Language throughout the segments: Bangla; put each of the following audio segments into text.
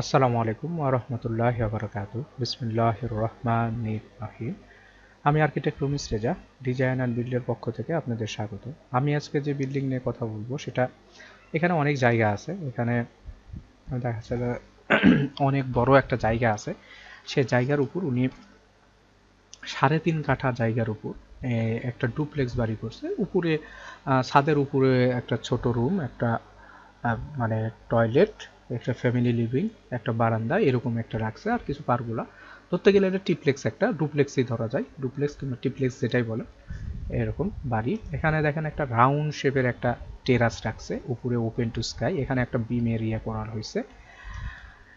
আসসালামু আলাইকুম ওরহমতুল্লাহ বরকাত বিসমুল্লাহ রহমান রাহিম। আমি architect Rumis Reza, design and বিল্ডের পক্ষ থেকে আপনাদের স্বাগত। আমি আজকে যে বিল্ডিং নিয়ে কথা বলব, সেটা এখানে অনেক জায়গা আছে। এখানে দেখা যাচ্ছে অনেক বড় একটা জায়গা আছে। সে জায়গার উপর উনি সাড়ে তিন কাঠা জায়গার উপর একটা ডুপ্লেক্স বাড়ি করছে। উপরে ছাদের উপরে একটা ছোট রুম, একটা মানে টয়লেট একটা ফ্যামিলি লিভিং একটা বারান্দা এরকম একটা রাখছে আর কিছু পারগুলা। ধরতে গেলে এটা টিপ্লেক্স একটা ডুপ্লেক্সই ধরা যায়। ডুপ্লেক্স কিংবা টিপ্লেক্স যেটাই বলে, এরকম বাড়ি। এখানে দেখেন একটা রাউন্ড শেপের একটা টেরাস রাখছে, উপরে ওপেন টু স্কাই এখানে একটা বিম এরিয়া করা হয়েছে।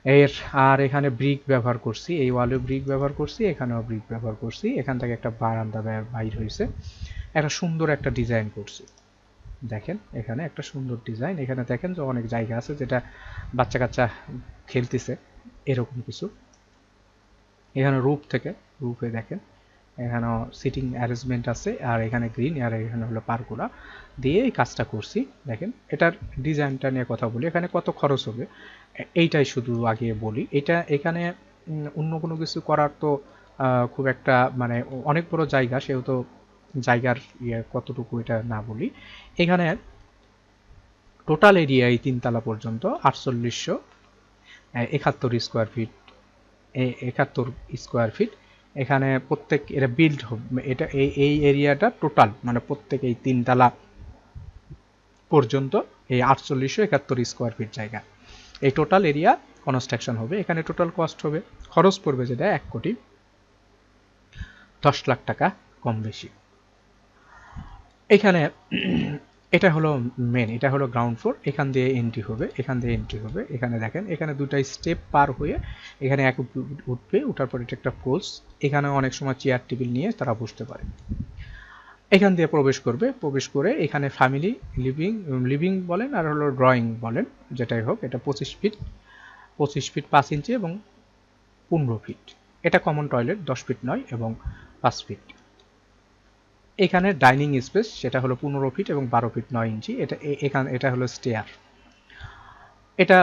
এর, আর এখানে ব্রিক ব্যবহার করছি, এই ওয়ালে ব্রিক ব্যবহার করছি, এখানেও ব্রিক ব্যবহার করছি। এখান থেকে একটা বারান্দা বাইর হয়েছে। একটা সুন্দর একটা ডিজাইন করছি। দেখেন, এখানে একটা সুন্দর ডিজাইন এখানে দেখেন যে অনেক জায়গা আছে যেটা বাচ্চা কাচ্চা খেলতেছে, এরকম কিছু। এখানে রূপ থেকে, রূপে দেখেন, এখানেও সিটিং অ্যারেঞ্জমেন্ট আছে, আর এখানে গ্রিন আর এখানে হলো পার্কুলা দিয়ে এই কাজটা করছি, দেখেন, এটার ডিজাইনটা নিয়ে কথা বলি। এখানে কত খরচ হবে? এইটাই শুধু আগে বলি। এটা, এখানে অন্য কোনো কিছু করার তো খুব একটা মানে অনেক বড় জায়গা, সেহেতু জায়গার ইয়ে কতটুকু এটা না বলি। এখানে টোটাল এরিয়া এই তিনতলা পর্যন্ত, আটচল্লিশশো একাত্তর স্কোয়ার ফিট একাত্তর স্কোয়ার ফিট এখানে প্রত্যেক, এটা বিল্ড এটা এই এই এরিয়াটা টোটাল মানে প্রত্যেক এই তিনতলা পর্যন্ত এই আটচল্লিশশো একাত্তর স্কোয়ার ফিট জায়গা। এই টোটাল এরিয়া কনস্ট্রাকশন হবে। এখানে টোটাল কস্ট হবে। খরচ পড়বে যেটা এক কোটি দশ লাখ টাকা কম বেশি। এখানে এটা হলো মেন এটা হলো গ্রাউন্ড ফ্লোর এখান দিয়ে এন্ট্রি হবে, এখান দিয়ে এন্ট্রি হবে, এখানে দেখেন, এখানে দুটা স্টেপ পার হয়ে এখানে এক উঠবে, উঠার পর এটা একটা পোলস এখানে অনেক সময় চেয়ার টেবিল নিয়ে তারা বসতে পারে। এখান দিয়ে প্রবেশ করবে, প্রবেশ করে এখানে ফ্যামিলি লিভিং লিভিং বলেন আর হলো ড্রয়িং বলেন, যেটাই হোক, এটা পঁচিশ ফিট পঁচিশ ফিট পাঁচ ইঞ্চি এবং পনেরো ফিট এটা কমন টয়লেট দশ ফিট নয় এবং পাঁচ ফিট এখানে ডাইনিং স্পেস, সেটা হলো পনেরো ফিট এবং বারো ফিট নয় ইঞ্চি। এটা এখানে, এটা হলো স্টেয়ার এটা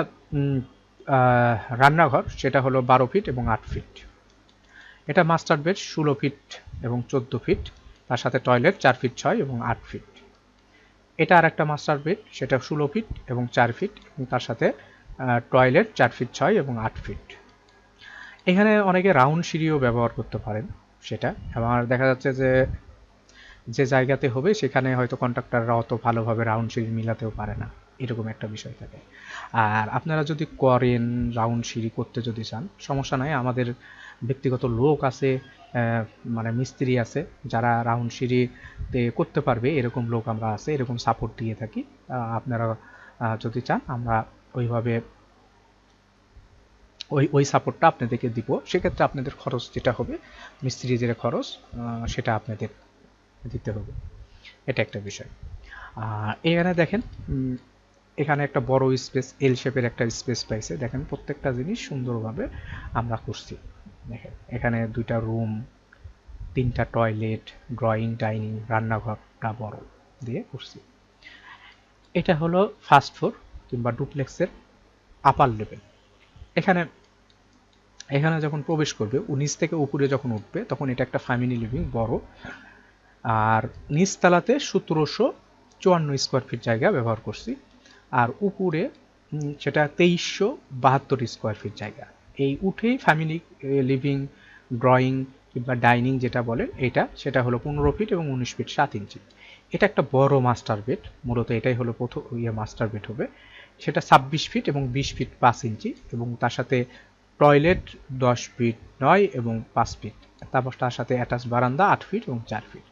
রান্নাঘর, সেটা হলো বারো ফিট এবং আট ফিট। এটা মাস্টার বেড ষোলো ফিট এবং চোদ্দ ফিট। তার সাথে টয়লেট চার ফিট ছয় এবং আট ফিট। এটা আর একটা মাস্টার বেড সেটা ষোলো ফিট এবং চার ফিট এবং তার সাথে টয়লেট চার ফিট ছয় এবং আট ফিট। এখানে অনেকে রাউন্ড সিঁড়িও ব্যবহার করতে পারেন সেটা। আমার দেখা যাচ্ছে যে যে জায়গাতে হবে সেখানে হয়তো কন্ট্রাক্টররা অত ভালোভাবে রাউন্ড সিঁড়ি মিলাতেও পারে না। এরকম একটা বিষয় থাকে। আর আপনারা যদি করেন রাউন্ড সিঁড়ি করতে যদি চান, সমস্যা নাই, আমাদের ব্যক্তিগত লোক আছে মানে মিস্ত্রি আছে, যারা রাউন্ড সিঁড়িতে করতে পারবে, এরকম লোক আমরা আছে, এরকম সাপোর্ট দিয়ে থাকি। আপনারা যদি চান, আমরা ওইভাবে ওই ওই সাপোর্টটা আপনাদেরকে দিব। সেক্ষেত্রে আপনাদের খরচ যেটা হবে মিস্ত্রি যেটা খরচ সেটা আপনাদের দিতে হবে এটা একটা বিষয়। এখানে দেখেন এখানে একটা বড় স্পেস এল শেপের একটা স্পেস পাইছে। দেখেন, প্রত্যেকটা জিনিস সুন্দরভাবে আমরা করছি দেখেন, এখানে দুইটা রুম তিনটা টয়লেট ড্রয়িং ডাইনিং রান্নাঘরটা বড় দিয়ে করছি এটা হলো ফার্স্ট ফ্লোর কিংবা ডুপ্লেক্সের আপার লেভেল এখানে এখানে যখন প্রবেশ করবে নিচ থেকে উপরে যখন উঠবে, তখন এটা একটা ফ্যামিলি লিভিং বড় আর নিচতলাতে সতেরোশো চুয়ান্ন স্কোয়ার ফিট জায়গা ব্যবহার করছি। আর উপরে সেটা তেইশশো বাহাত্তর স্কোয়ার ফিট জায়গা। এই উঠেই ফ্যামিলি লিভিং ড্রয়িং কিংবা ডাইনিং যেটা বলেন, এটা, সেটা হলো পনেরো ফিট এবং উনিশ ফিট সাত ইঞ্চি এটা একটা বড় মাস্টার বেড মূলত এটাই হলো প্রথম ইয়ে মাস্টার বেড হবে। সেটা ছাব্বিশ ফিট এবং বিশ ফিট পাঁচ ইঞ্চি এবং তার সাথে টয়লেট দশ ফিট নয় এবং পাঁচ ফিট তারপর তার সাথে অ্যাটাচ বারান্দা আট ফিট এবং চার ফিট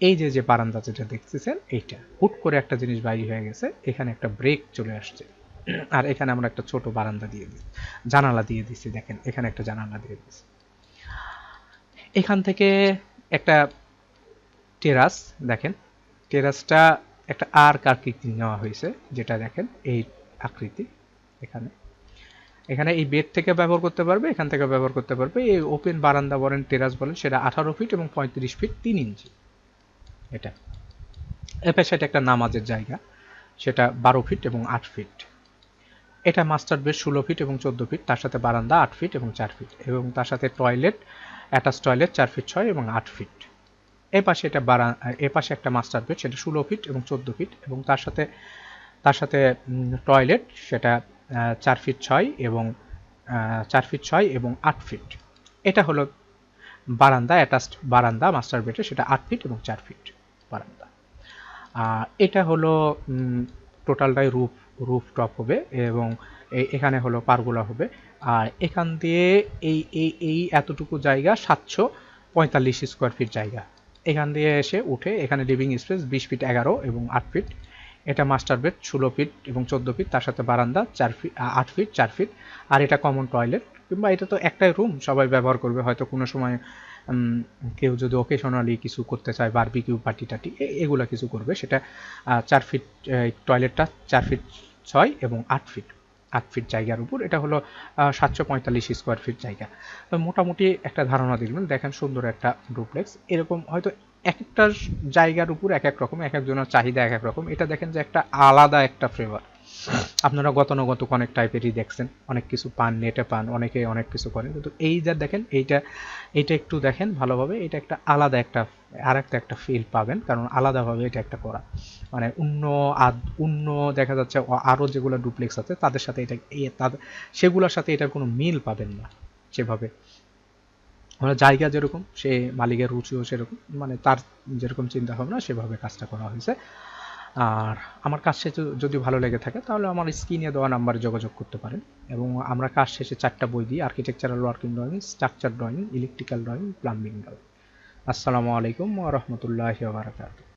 এই যে যে বারান্দা যেটা দেখতেছেন, এইটা। হুট করে একটা জিনিস বাইরে হয়ে গেছে, এখানে একটা ব্রেক চলে আসছে। আর এখানে আমরা একটা ছোট বারান্দা দিয়ে দিই। জানালা দিয়ে দিছি, দেখেন, এখানে একটা জানালা দিয়ে দিছি। এখান থেকে একটা টেরাস দেখেন টেরাসটা একটা আর আকৃতি নেওয়া হয়েছে, যেটা দেখেন, এই আকৃতি, এখানে। এখানে এই বেড থেকে ব্যবহার করতে পারবে, এখান থেকে ব্যবহার করতে পারবে। এই ওপেন বারান্দা বলেন টেরাস বলেন, সেটা আঠারো ফিট এবং পঁয়ত্রিশ ফিট তিন ইঞ্চি এটা। এ পাশে এটা একটা নামাজের জায়গা। সেটা বারো ফিট এবং আট ফিট। এটা মাস্টার বেড ষোলো ফিট এবং চোদ্দ ফিট। তার সাথে বারান্দা আট ফিট এবং চার ফিট। এবং তার সাথে টয়লেট, অ্যাটাচ টয়লেট চার ফিট ছয় এবং আট ফিট। এ পাশে এটা বারা এ পাশে একটা মাস্টার বেড, সেটা ষোলো ফিট এবং চোদ্দ ফিট। এবং তার সাথে তার সাথে টয়লেট, সেটা চার ফিট ছয় এবং চার ফিট ছয় এবং আট ফিট। এটা হলো বারান্দা, অ্যাটাচড বারান্দা, মাস্টার বেডে সেটা আট ফিট এবং চার ফিট। বারান্দা। এটা হলো টোটালটাই রুফ রুফ টপ হবে এবং এখানে হলো পারগোলা হবে। আর এখান দিয়ে এই এই এই এতটুকু জায়গা সাতশো পঁয়তাল্লিশ স্কোয়ার ফিট জায়গা। এখান দিয়ে এসে উঠে এখানে লিভিং স্পেস বিশ ফিট এগারো এবং আট ফিট এটা মাস্টার বেড ষোলো ফিট এবং চোদ্দ ফিট তার সাথে বারান্দা চার ফিট আট ফিট চার ফিট আর এটা কমন টয়লেট কিংবা এটা তো একটাই রুম সবাই ব্যবহার করবে, হয়তো কোনো সময় কেউ যদি ওকেশনালি কিছু করতে চায় বারবিকিউ পার্টি টাটি এগুলা কিছু করবে। সেটা চার ফিট টয়লেটটা চার ফিট ছয় এবং আট ফিট আট ফিট জায়গার উপর। এটা হলো সাতশো পঁয়তাল্লিশ স্কোয়ার ফিট জায়গা। তো মোটামুটি একটা ধারণা দেখবেন দেখেন সুন্দর একটা ডুপ্লেক্স এরকম হয়তো এক একটা জায়গার উপর এক এক রকম, এক একজনের চাহিদা এক এক রকম। এটা দেখেন যে একটা আলাদা একটা ফ্লেভার আপনারা গতানুগত অনেক টাইপেরই দেখছেন। অনেক কিছু পান নেটে পান, অনেকে অনেক কিছু করেন। কিন্তু এই যা দেখেন, এইটা এইটা একটু দেখেন ভালোভাবে, এটা একটা আলাদা একটা আর একটা একটা ফিল পাবেন। কারণ আলাদাভাবে এটা একটা করা। মানে অন্য অন্য দেখা যাচ্ছে অ- আরও যেগুলো ডুপ্লেক্স আছে, তাদের সাথে এটা তাদের সেগুলোর সাথে এটার কোনো মিল পাবেন না সেভাবে। মানে জায়গা যেরকম, সে মালিকের রুচিও সেরকম মানে তার যেরকম চিন্তা ভাবনা সেভাবে কাজটা করা হয়েছে। আর আমার কাজ শেষে যদি ভালো লেগে থাকে, তাহলে আমার স্ক্রিনে দেওয়া নাম্বারে যোগাযোগ করতে পারেন। এবং আমরা কাজ শেষে চারটা বই দিই architectural working drawing structure drawing electrical drawing plumbing drawing আসসালামু আলাইকুম ওয়া বারাকাতুহু।